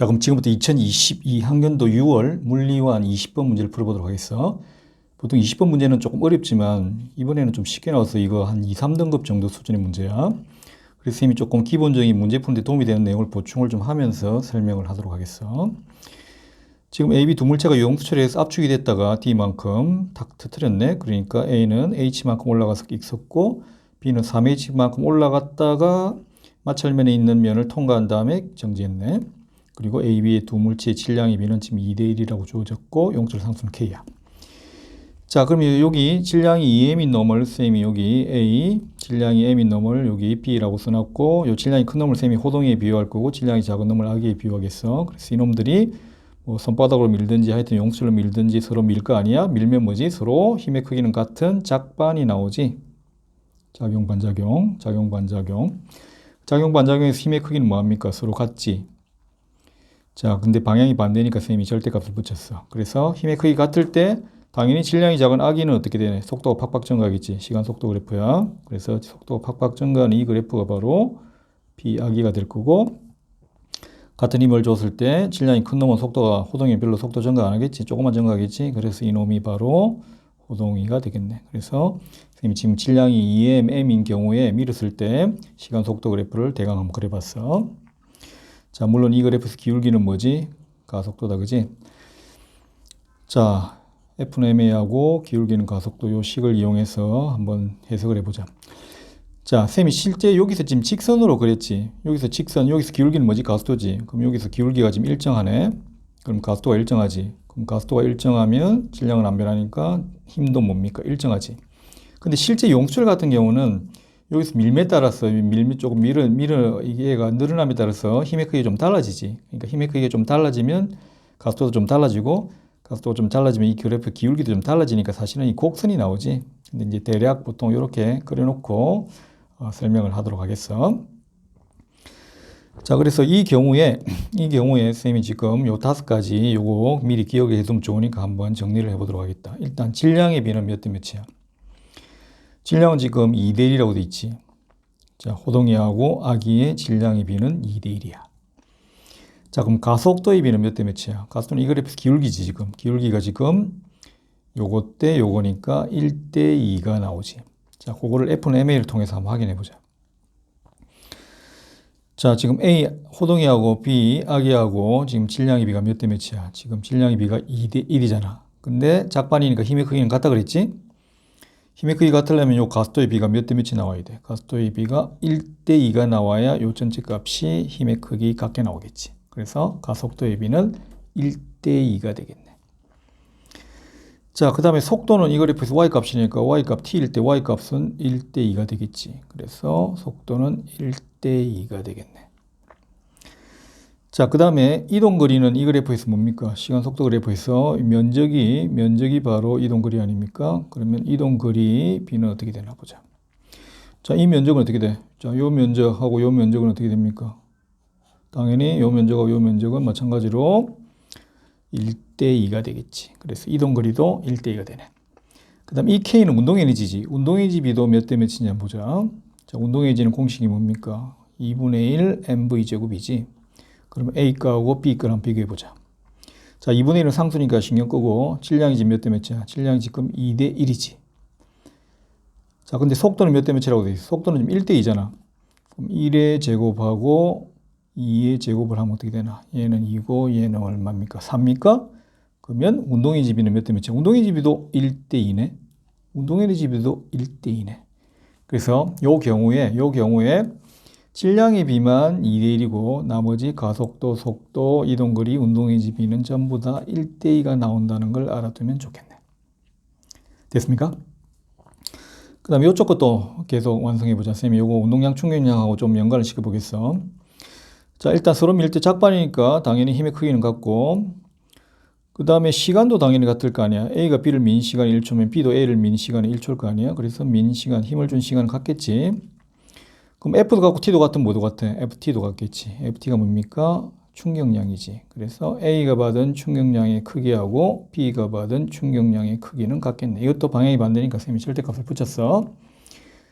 자, 그럼 지금부터 2022 학년도 6월 물리완 20번 문제를 풀어보도록 하겠어. 보통 20번 문제는 조금 어렵지만 이번에는 좀 쉽게 나와서 이거 한 2, 3등급 정도 수준의 문제야. 그래서 선생님이 조금 기본적인 문제 푸는데 도움이 되는 내용을 보충을 좀 하면서 설명을 하도록 하겠어. 지금 AB 두 물체가 유형수 처리해서 압축이 됐다가 D만큼 탁 터트렸네. 그러니까 A는 H만큼 올라가서 있었고 B는 3H만큼 올라갔다가 마찰면에 있는 면을 통과한 다음에 정지했네. 그리고 A, B의 두 물체의 질량의 B는 지금 2대 1이라고 주어졌고 용출 상수는 K야. 자, 그러면 여기 질량이 2m인 놈을 쌤이 여기 A, 질량이 m인 놈을 여기 B라고 써놨고 요 질량이 큰 놈을 쌤이 호동이에 비유할 거고 질량이 작은 놈을 아기에 비유하겠어. 그래서 이놈들이 뭐 손바닥으로 밀든지 하여튼 용출로 밀든지 서로 밀 거 아니야? 밀면 뭐지? 서로 힘의 크기는 같은 작반이 나오지. 작용 반작용, 작용 반작용. 작용 반작용에서 힘의 크기는 뭐합니까? 서로 같지. 자, 근데 방향이 반대니까 선생님이 절대값을 붙였어. 그래서 힘의 크기 같을 때 당연히 질량이 작은 아기는 어떻게 되냐? 속도가 팍팍 증가하겠지. 시간 속도 그래프야. 그래서 속도가 팍팍 증가하는 이 그래프가 바로 B 아기가 될 거고 같은 힘을 줬을 때 질량이 큰 놈은 속도가 호동이 별로 속도 증가 안 하겠지. 조금만 증가하겠지. 그래서 이 놈이 바로 호동이가 되겠네. 그래서 선생님이 지금 질량이 2m, m인 경우에 밀었을 때 시간 속도 그래프를 대강 한번 그려봤어. 자, 물론 이 그래프에서 기울기는 뭐지? 가속도다, 그지? 자, F는 MA하고 기울기는 가속도 요 식을 이용해서 한번 해석을 해보자. 자, 쌤이 실제 여기서 지금 직선으로 그랬지. 여기서 직선, 여기서 기울기는 뭐지? 가속도지. 그럼 여기서 기울기가 지금 일정하네. 그럼 가속도가 일정하지. 그럼 가속도가 일정하면 질량은 안 변하니까 힘도 뭡니까? 일정하지. 근데 실제 용출 같은 경우는 여기서 밀에 따라서 밀 조금 밀어 밀어 이게가 늘어남에 따라서 힘의 크기가 좀 달라지지. 그러니까 힘의 크기가 좀 달라지면 가속도도 좀 달라지고 가속도가 좀 달라지면 이 그래프 기울기도 좀 달라지니까 사실은 이 곡선이 나오지. 근데 이제 대략 보통 이렇게 그려놓고 어, 설명을 하도록 하겠어. 자, 그래서 이 경우에 이 경우에 쌤이 지금 요 다섯 가지 요거 미리 기억해 해두면 좋으니까 한번 정리를 해 보도록 하겠다. 일단 질량의 비는 몇 대 몇이야? 질량은 지금 2대 1이라고 돼 있지. 자, 호동이하고 아기의 질량의 비는 2대 1이야. 자, 그럼 가속도의 비는 몇 대 몇이야? 가속도는 이 그래프에서 기울기지, 지금. 기울기가 지금 요거 때 요거니까 1대 2가 나오지. 자, 그거를 F는 MA를 통해서 한번 확인해 보자. 자, 지금 A 호동이하고 B 아기하고 지금 질량의 비가 몇 대 몇이야? 지금 질량의 비가 2대 1이잖아. 근데 작반이니까 힘의 크기는 같다 그랬지? 힘의 크기 같으려면 요 가스도의 비가 몇 대 몇이 나와야 돼? 가스도의 비가 1대 2가 나와야 요 전체 값이 힘의 크기 같게 나오겠지. 그래서 가속도의 비는 1대 2가 되겠네. 자, 그 다음에 속도는 이 그래프에서 y값이니까 y값 t일 때 y값은 1대 2가 되겠지. 그래서 속도는 1대 2가 되겠네. 자, 그 다음에 이동거리는 이 그래프에서 뭡니까? 시간 속도 그래프에서 면적이, 면적이 바로 이동거리 아닙니까? 그러면 이동거리 B는 어떻게 되나 보자. 자, 이 면적은 어떻게 돼? 자, 요 면적하고 요 면적은 어떻게 됩니까? 당연히 요 면적하고 요 면적은 마찬가지로 1대 2가 되겠지. 그래서 이동거리도 1대 2가 되네. 그 다음 이 K는 운동에너지지. 운동에너지비도 몇 대 몇이냐 보자. 자, 운동에너지는 공식이 뭡니까? 2분의 1 mv제곱이지. 그러면 A가하고 B가를 한번 비교해 보자. 자, 2분의 1은 상수니까 신경 끄고 질량이 지금 몇 대 몇이야? 질량이 지금 2대 1이지. 자, 근데 속도는 몇 대 몇이라고 돼 있어? 속도는 지금 1대 2잖아. 그럼 1의 제곱하고 2의 제곱을 하면 어떻게 되나? 얘는 2고 얘는 얼마입니까? 3입니까? 그러면 운동의 집이는 몇 대 몇이야? 운동의 집이도 1대 2네. 운동의 집이도 1대 2네. 그래서 요 경우에 요 경우에 질량의 비만 2대 1이고 나머지 가속도, 속도, 이동거리, 운동의 집이는 전부 다 1대 2가 나온다는 걸 알아두면 좋겠네. 됐습니까? 그 다음에 이쪽 것도 계속 완성해 보자. 쌤이 요거 운동량, 충격량하고 좀 연관을 시켜 보겠어. 자, 일단 서로 밀 때 작반이니까 당연히 힘의 크기는 같고, 그 다음에 시간도 당연히 같을 거 아니야. A가 B를 민 시간 1초면 B도 A를 민 시간이 1초일 거 아니야. 그래서 민 시간, 힘을 준 시간은 같겠지. 그럼 F도 같고 T도 같은 뭐도 같아? FT도 같겠지. FT가 뭡니까? 충격량이지. 그래서 A가 받은 충격량의 크기하고 B가 받은 충격량의 크기는 같겠네. 이것도 방향이 반대니까 쌤이 절대값을 붙였어.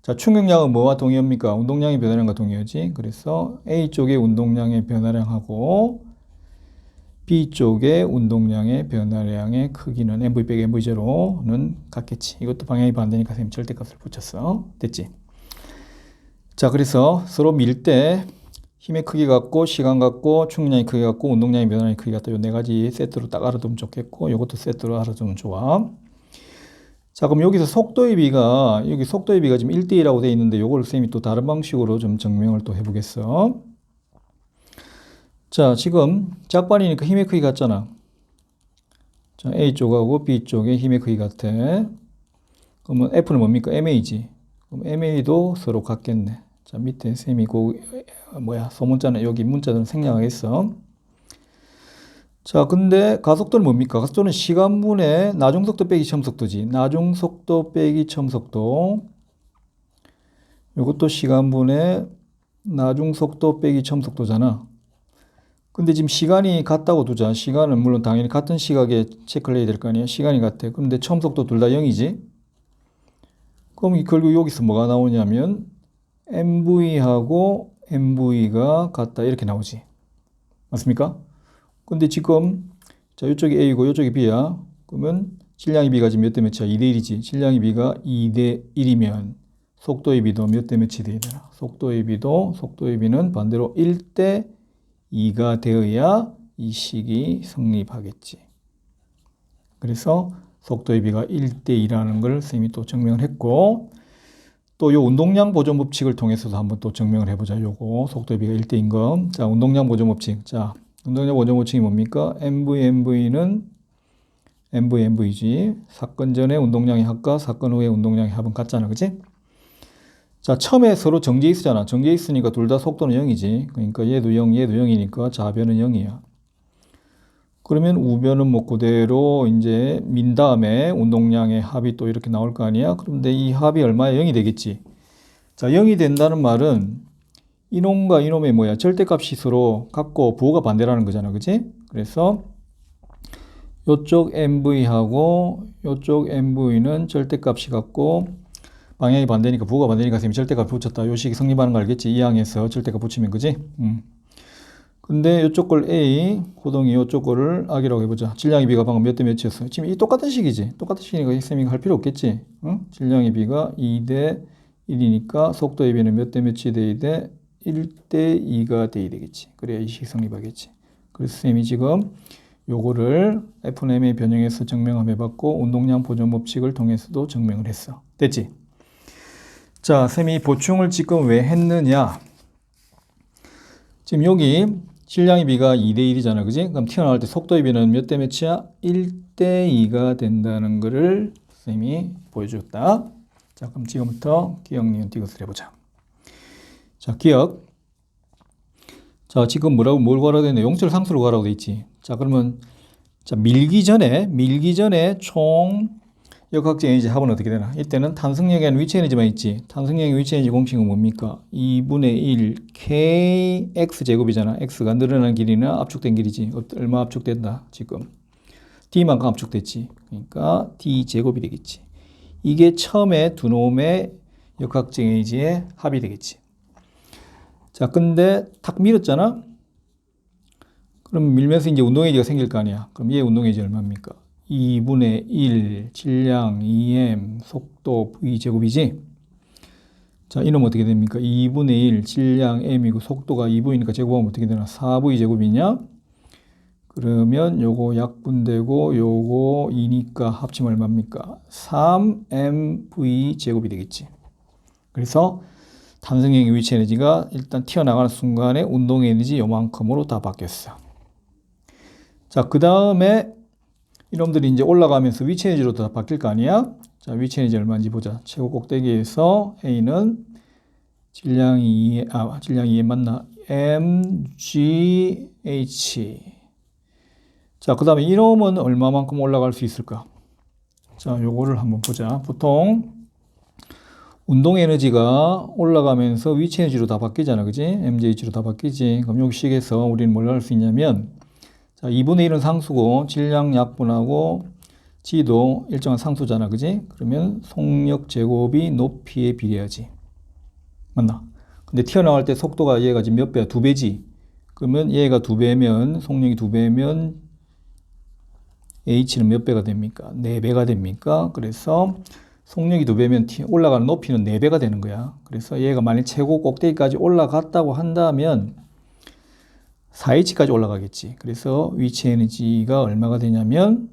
자, 충격량은 뭐와 동의합니까? 운동량의 변화량과 동의하지. 그래서 A 쪽의 운동량의 변화량하고 B쪽의 운동량의 변화량의 크기는 MV 빼기 MV0는 같겠지. 이것도 방향이 반대니까 선생님 절대값을 붙였어. 됐지? 자, 그래서 서로 밀 때 힘의 크기 같고 시간 같고 충량의 크기 같고 운동량의 변화의 크기 같다. 요 네 가지 세트로 딱 알아두면 좋겠고 요것도 세트로 알아두면 좋아. 자, 그럼 여기서 속도의 비가 여기 속도의 비가 지금 1대1라고 돼 있는데 요걸 쌤이 또 다른 방식으로 좀 증명을 또 해보겠어. 자, 지금 짝반이니까 힘의 크기 같잖아. 자, A 쪽하고 B 쪽의 힘의 크기 같아. 그러면 F는 뭡니까? MA지. 그럼 MA도 서로 같겠네. 자, 밑에 쌤이 고 뭐야? 소문자는 여기 문자들은 생략하겠어. 자, 근데 가속도는 뭡니까? 가속도는 시간분의 나중속도 빼기 처음속도지. 나중속도 빼기 처음속도. 이것도 시간분의 나중속도 빼기 처음속도잖아. 근데 지금 시간이 같다고 두자. 시간은 물론 당연히 같은 시각에 체크를 해야 될 거 아니야. 시간이 같아. 그런데 처음속도 둘 다 0이지. 그럼 결국 여기서 뭐가 나오냐면 MV하고 MV가 같다. 이렇게 나오지. 맞습니까? 근데 지금 자 이쪽이 A고 이쪽이 B야. 그러면 질량이 B가 지금 몇 대 몇이야? 2대 1이지. 질량이 B가 2대 1이면 속도의 B도 몇 대 몇이 돼야 되나? 속도의 B도 속도의 B는 반대로 1대 2가 되어야 이 식이 성립하겠지. 그래서 속도의 B가 1대 2라는 걸 쌤이 또 증명을 했고 또요 운동량 보존 법칙을 통해서도 한번 또 증명을 해보자. 요거 속도의 B가 1대인 거. 자, 운동량 보존 법칙. 자, 운동량 보존 법칙이 뭡니까? MV, MV는 MV, MV지. 사건 전에 운동량의 합과 사건 후의 운동량의 합은 같잖아. 그치? 자, 처음에 서로 정지해 있잖아. 정지해 있으니까 둘 다 속도는 0이지. 그러니까 얘도 0, 얘도 0이니까 좌변은 0이야. 그러면 우변은 뭐 그대로 이제 민 다음에 운동량의 합이 또 이렇게 나올 거 아니야? 그런데 이 합이 얼마야? 0이 되겠지. 자, 0이 된다는 말은 이놈과 이놈의 뭐야? 절대값이 서로 같고 부호가 반대라는 거잖아. 그지? 그래서 요쪽 MV하고 요쪽 MV는 절대값이 같고 방향이 반대니까 부호가 반대니까 선생님이 절대값 붙였다. 요 식이 성립하는 거 알겠지? 이 항에서 절대값 붙이면 그지? 음. 근데 이쪽 걸 A, 호동이 이쪽 거를 악이라고 해보자. 질량이 B가 방금 몇 대 몇이었어? 지금 이 똑같은 식이지. 똑같은 식이니까 쌤이 할 필요 없겠지. 응? 질량이 B가 2 대 1이니까 속도의 B는 몇 대 몇이 돼야 돼? 1 대 2가 돼야 되겠지. 그래야 이 식 성립하겠지. 그래서 쌤이 지금 요거를 F&M의 변형에서 증명을 해봤고 운동량 보존 법칙을 통해서도 증명을 했어. 됐지? 자, 쌤이 보충을 지금 왜 했느냐? 지금 여기 질량의 비가 2대 1이잖아. 그지? 그럼 튀어나올 때 속도의 비는 몇 대 몇이야? 1대 2가 된다는 것을 쌤이 보여줬다. 자, 그럼 지금부터 기억, 니은, 디귿을 해보자. 자, 기억. 자, 지금 뭐라고, 뭘 가라고 되는데 용철 상수로 가라고 돼 있지. 자, 그러면, 자, 밀기 전에, 밀기 전에 총 역학적 에너지 합은 어떻게 되나? 이때는 탄성력에는 위치 에너지만 있지. 탄성력의 위치 에너지 공식은 뭡니까? 2분의 1 kx 제곱이잖아. x가 늘어난 길이나 압축된 길이지. 얼마 압축된다? 지금 d만큼 압축됐지. 그러니까 d 제곱이 되겠지. 이게 처음에 두 놈의 역학적 에너지의 합이 되겠지. 자, 근데 탁 밀었잖아. 그럼 밀면서 이제 운동 에너지가 생길 거 아니야. 그럼 얘 운동 에너지 얼마입니까? 2분의 1 질량 2m 속도 v 제곱이지. 자, 이놈 어떻게 됩니까? 2분의 1 질량 m이고 속도가 2v니까 제곱하면 어떻게 되나? 4v 제곱이냐? 그러면 요거 약분되고 요거 2니까 합치면 얼마입니까? 3mv 제곱이 되겠지. 그래서 탄성형의 위치 에너지가 일단 튀어나가는 순간에 운동 에너지 요만큼으로 다 바뀌었어. 자, 그 다음에 이놈들이 이제 올라가면서 위치 에너지로 다 바뀔 거 아니야? 자, 위치 에너지 얼마인지 보자. 최고 꼭대기에서 A는 질량이, 아, 질량이 맞나? MGH. 자, 그 다음에 이놈은 얼마만큼 올라갈 수 있을까? 자, 요거를 한번 보자. 보통 운동 에너지가 올라가면서 위치 에너지로 다 바뀌잖아. 그지? MGH로 다 바뀌지. 그럼 여기 식에서 우리는 뭘 할 수 있냐면 자, 2분의 1은 상수고 질량 약분하고 g도 일정한 상수잖아. 그지? 그러면 속력 제곱이 높이에 비례하지. 맞나? 근데 튀어나갈 때 속도가 얘가 지금 몇 배야? 두 배지. 그러면 얘가 두 배면 속력이 두 배면 h는 몇 배가 됩니까? 4배가 됩니까? 그래서 속력이 2배면 t 올라가는 높이는 4배가 되는 거야. 그래서 얘가 만약 최고 꼭대기까지 올라갔다고 한다면 4h까지 올라가겠지. 그래서 위치 에너지가 얼마가 되냐면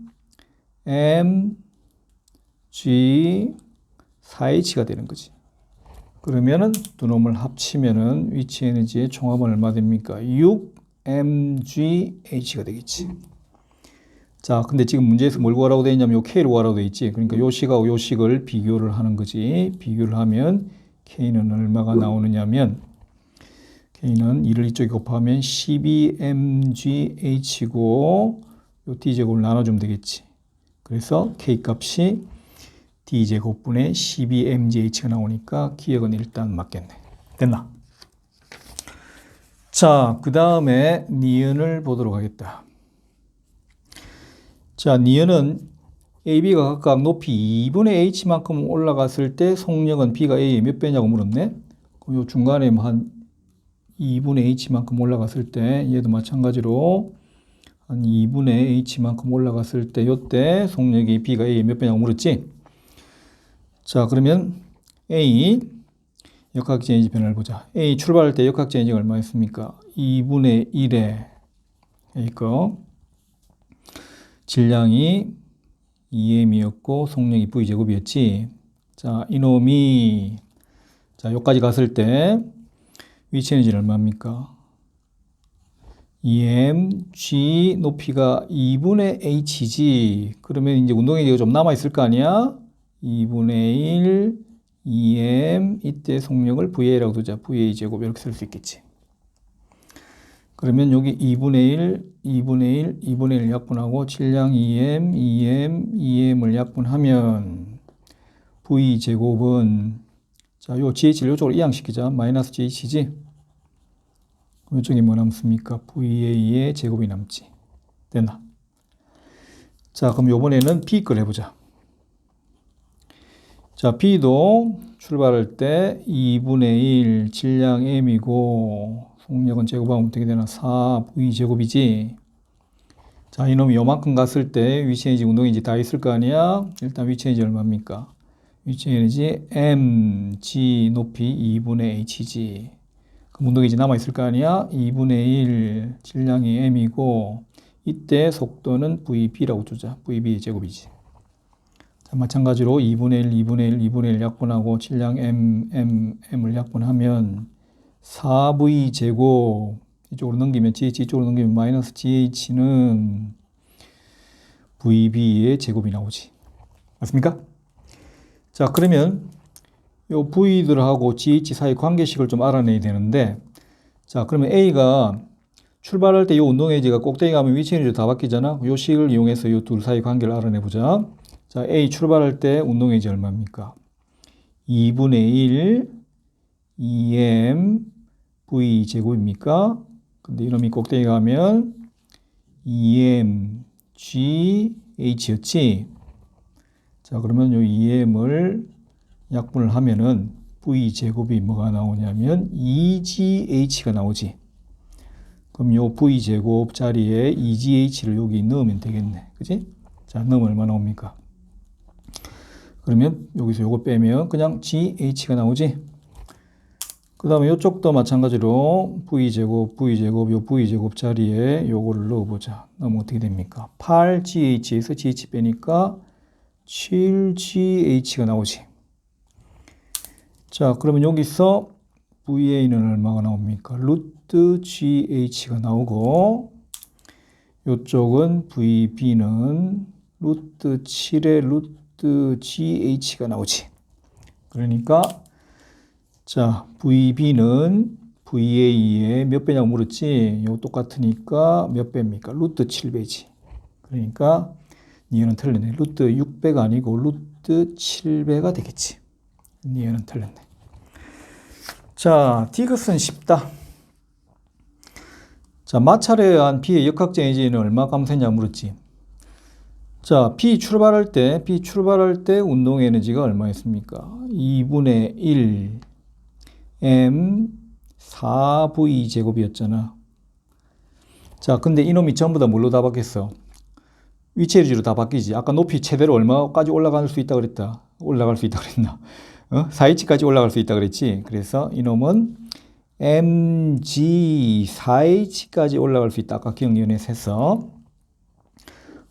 m g 4h가 되는 거지. 그러면은 두 놈을 합치면은 위치 에너지의 총합은 얼마 됩니까? 6mgh가 되겠지. 자, 근데 지금 문제에서 뭘 구하라고 되어 있냐면 요 k를 구하라고 되어 있지. 그러니까 요 식하고 요 식을 비교를 하는 거지. 비교를 하면 k는 얼마가 나오느냐면 k는 2를 이쪽에 곱하면 12mgh고 요 d제곱을 나눠주면 되겠지. 그래서 k 값이 d제곱분의 12mgh가 나오니까 기억은 일단 맞겠네. 됐나? 자, 그 다음에 니은을 보도록 하겠다. 자, 니은은 AB가 각각 높이 2분의 H만큼 올라갔을 때 속력은 B가 A의 몇 배냐고 물었네. 그럼 요 중간에 뭐 한 2분의 H만큼 올라갔을 때 얘도 마찬가지로 한 2분의 H만큼 올라갔을 때 요때 속력이 B가 A의 몇 배냐고 물었지. 자, 그러면 A 역학제인지 변화를 보자. A 출발할 때 역학제인지가 얼마였습니까? 2분의 1에 A 거 질량이 2m이었고 속력이 v제곱이었지. 자, 이놈이 자, 여기까지 갔을 때 위치 에너지는 얼마입니까? 2m g 높이가 2분의 h지. 그러면 이제 운동 에너지가 좀 남아 있을 거 아니야? 2분의 1 2m 이때 속력을 VA라고 두자. VA 제곱 이렇게 쓸 수 있겠지. 그러면 여기 2분의 1, 2분의 1, 2분의 1 약분하고 질량 2m, 2m, 2m을 약분하면 v 제곱은 자, 요 GH를 이쪽으로 이항시키자. 마이너스 GH지. 이쪽에 뭐 남습니까? VA의 제곱이 남지. 됐나? 자, 그럼 요번에는 B 걸 해보자. 자, B도 출발할 때 2분의 1 질량 M이고 속력은 제곱하면 어떻게 되나? 4V 제곱이지. 자, 이놈이 요만큼 갔을 때 위치 에너지 운동인지 다 있을 거 아니야? 일단 위치 에너지 얼마입니까? 위치 에너지 mg 높이 2분의 hg. 그럼 운동인지 남아 있을 거 아니야? 2분의 1 질량이 m이고 이때 속도는 vb라고 두자. vb 제곱이지. 자, 마찬가지로 2분의 1, 2분의 1, 2분의 1 약분하고 질량 m, m, m을 약분하면 4v 제곱 이쪽으로 넘기면 gh 이쪽으로 넘기면 마이너스gh는 vb의 제곱이 나오지. 맞습니까? 자, 그러면 요 v들하고 gh 사이 관계식을 좀 알아내야 되는데 자, 그러면 a가 출발할 때요 운동 에너지가 꼭대기 가면 위치 에너지 다 바뀌잖아. 요 식을 이용해서 요둘 사이 관계를 알아내 보자. 자, A 출발할 때 운동 에너지 얼마입니까? 2분의 1 2m v 제곱입니까? 근데 이놈이 꼭대기 가면 2m g h였지. 자, 그러면 요 2m을 약분을 하면은 v 제곱이 뭐가 나오냐면 2gh가 나오지. 그럼 요 v 제곱 자리에 2gh를 여기 넣으면 되겠네. 그지? 자, 넣으면 얼마 나옵니까? 그러면 여기서 요거 빼면 그냥 GH가 나오지. 그 다음에 이쪽도 마찬가지로 V제곱, V제곱, 요 V제곱 자리에 요거를 넣어보자. 넣으면 어떻게 됩니까? 8GH에서 GH 빼니까 7GH가 나오지. 자, 그러면 여기서 VA는 얼마가 나옵니까? 루트 GH가 나오고, 요쪽은 VB는 루트 7의 루트 루트 GH가 나오지. 그러니까 자 VB는 VA의 몇 배냐고 물었지. 요 똑같으니까 몇 배입니까? 루트 7배지. 그러니까 니은은 틀렸네. 루트 6배가 아니고 루트 7배가 되겠지. 니은은 틀렸네. 자, 디귿은 쉽다. 자, 마찰에 의한 B의 역학제인지는 얼마 감소했냐 물었지. 자, B 출발할 때, B 출발할 때 운동 에너지가 얼마였습니까? 2분의 1 M 4V 제곱이었잖아. 자, 근데 이놈이 전부 다 뭘로 다 바뀌었어? 위치 에너지로 다 바뀌지. 아까 높이 최대로 얼마까지 올라갈 수 있다 그랬다. 올라갈 수 있다 그랬나? 어? 4h까지 올라갈 수 있다 그랬지. 그래서 이놈은 mg 4h까지 올라갈 수 있다. 아까 기억연에서 했어.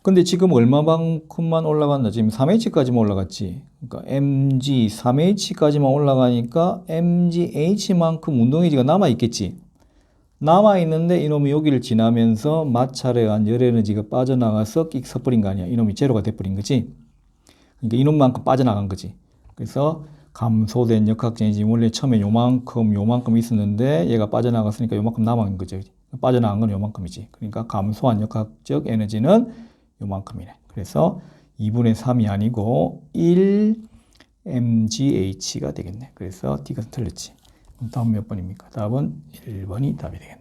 근데 지금 얼마만큼만 올라갔나? 지금 3h까지만 올라갔지. 그러니까 mg 3h까지만 올라가니까 mgh만큼 운동에지가 남아 있겠지. 남아 있는데 이놈이 여기를 지나면서 마찰에 의한 열 에너지가 빠져나가서 끽 서버린 거 아니야. 이놈이 제로가 돼버린 거지. 그러니까 이놈만큼 빠져나간 거지. 그래서 감소된 역학제인지 원래 처음에 요만큼 요만큼 있었는데 얘가 빠져나갔으니까 요만큼 남은 거죠. 빠져나간 건 요만큼이지. 그러니까 감소한 역학적 에너지는 요만큼이네. 그래서 2분의 3이 아니고 1 mgh가 되겠네. 그래서 D가 틀렸지. 다음 몇 번입니까? 답은 1번이 답이 되겠네.